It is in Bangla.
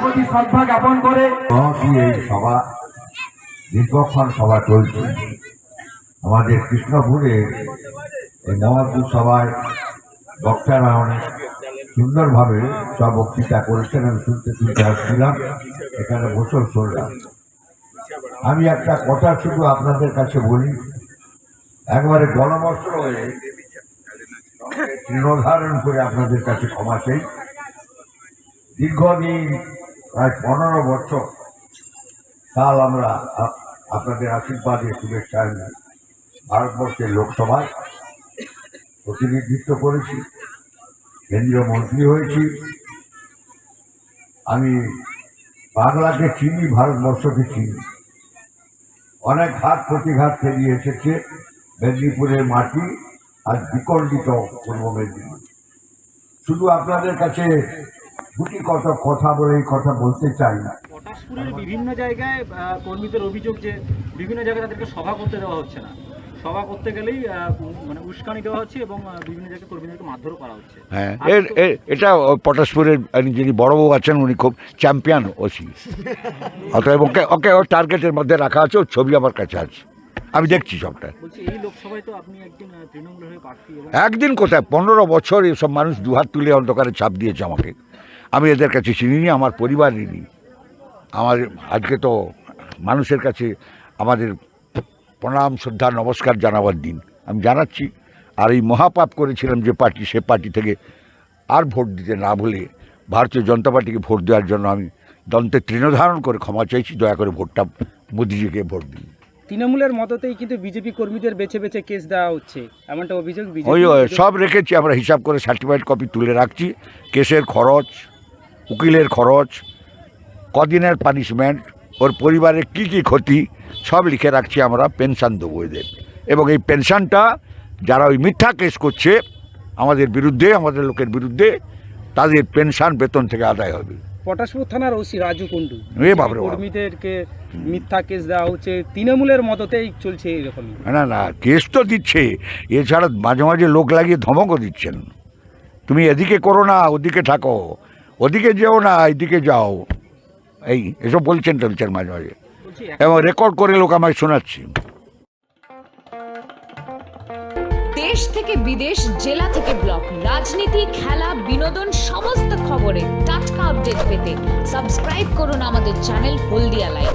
প্রতি শ্রদ্ধা জ্ঞাপন করে। সভা দীর্ঘক্ষণ সভা চলছে। আমাদের কৃষ্ণপুরে এই মহতী সভায় বক্তারা অনেক সুন্দরভাবে সব বক্তৃতা করেছেন আমি শুনতে শুনতে আসছিলাম। এখানে বছর শুনলাম আমি একটা কথা শুধু আপনাদের কাছে বলি। একবারে গণবস্ত্র হয়ে নির্ধারণ করে আপনাদের কাছে ক্ষমা চাই। দীর্ঘদিন প্রায় পনেরো বছর। কাল আমরা আপনাদের আশীর্বাদে শুভেচ্ছা নিয়ে ভারতবর্ষের লোকসভায় প্রতিনিধিত্ব করেছি। কেন্দ্রীয় মন্ত্রী হয়েছি। আমি বাংলাকে চিনি, ভারতবর্ষকে চিনি। অনেক ঘাট প্রতিঘাত পেরিয়ে এসেছে মেদিনীপুরের মাটি আর বিকল্পিত পূর্ব মেদিনীপুর। শুধু আপনাদের কাছে দুটি কত কথা বলে এই কথা বলতে চাই না। পটাশপুরের বিভিন্ন জায়গায় কর্মীদের অভিযোগ যে বিভিন্ন জায়গায় তাদেরকে সভা করতে দেওয়া হচ্ছে না। সভা করতে গেলেই মানে উস্কানি দেওয়া হচ্ছে এবং বিভিন্ন জায়গায় কর্মীদেরকে মারধরও করা হচ্ছে। হ্যাঁ এর এর- এটা পটাশপুরের যিনি বড়বাবু আছেন উনি খুব চ্যাম্পিয়ন ওসি। অতএব ওকে ওকে ওর টার্গেটের মধ্যে রাখা আছে ওর ছবি আমার কাছে আছে। আমি দেখছি সবটা। একদিন কোথায়? পনেরো বছর এসব মানুষ দুহাত তুলে অন্ধকারে ছাপ দিয়েছে আমাকে। আমি এদের কাছে চিনিনি আমার পরিবার ঋণী আমার আজকে তো মানুষের কাছে আমাদের প্রণাম শ্রদ্ধা নমস্কার জানাবার দিন। আমি জানাচ্ছি আর এই মহাপাপ করেছিলাম যে পার্টি সে পার্টি থেকে আর ভোট দিতে না ভুলে ভারতীয় জনতা পার্টিকে ভোট দেওয়ার জন্য আমি দন্তে তৃণধারণ করে ক্ষমা চাইছি দয়া করে ভোটটা মোদিজিকে ভোট দিন। তৃণমূলের মততেই কিন্তু বিজেপি কর্মীদের বেছে বেছে কেস দেওয়া হচ্ছে। এমনটা অভিযোগ ওই সব রেখেছি আমরা হিসাব করে সার্টিফাইড কপি তুলে রাখছি। কেসের খরচ উকিলের খরচ কদিনের পানিশমেন্ট ওর পরিবারের কি কি ক্ষতি সব লিখে রাখছি আমরা পেনশন দেবো এদের। এবং এই পেনশনটা যারা ওই মিথ্যা কেস করছে আমাদের বিরুদ্ধে আমাদের লোকের বিরুদ্ধে তাদের পেনশন বেতন থেকে আদায় হবে। পটাশপুর থানার ওসি রাজু কুন্ডু। কর্মীদেরকে মিথ্যা কেস দেওয়া হচ্ছে তৃণমূলের মততেই চলছে এইরকমই না না কেস তো দিচ্ছে। এছাড়া মাঝে মাঝে লোক লাগিয়ে ধমকও দিচ্ছেন। তুমি এদিকে করো না ওদিকে থাকো। ওদিকে যেও না এদিকে যাও। এই এসব বলছেন টলছেন মাঝে মাঝে। এবং রেকর্ড করে লোক আমায় শোনাচ্ছি। দেশ থেকে বিদেশ জেলা থেকে ব্লক রাজনীতি খেলা বিনোদন সমস্ত খবরে টাটকা আপডেট পেতে সাবস্ক্রাইব করুন আমাদের চ্যানেল হলদিয়া লাইভ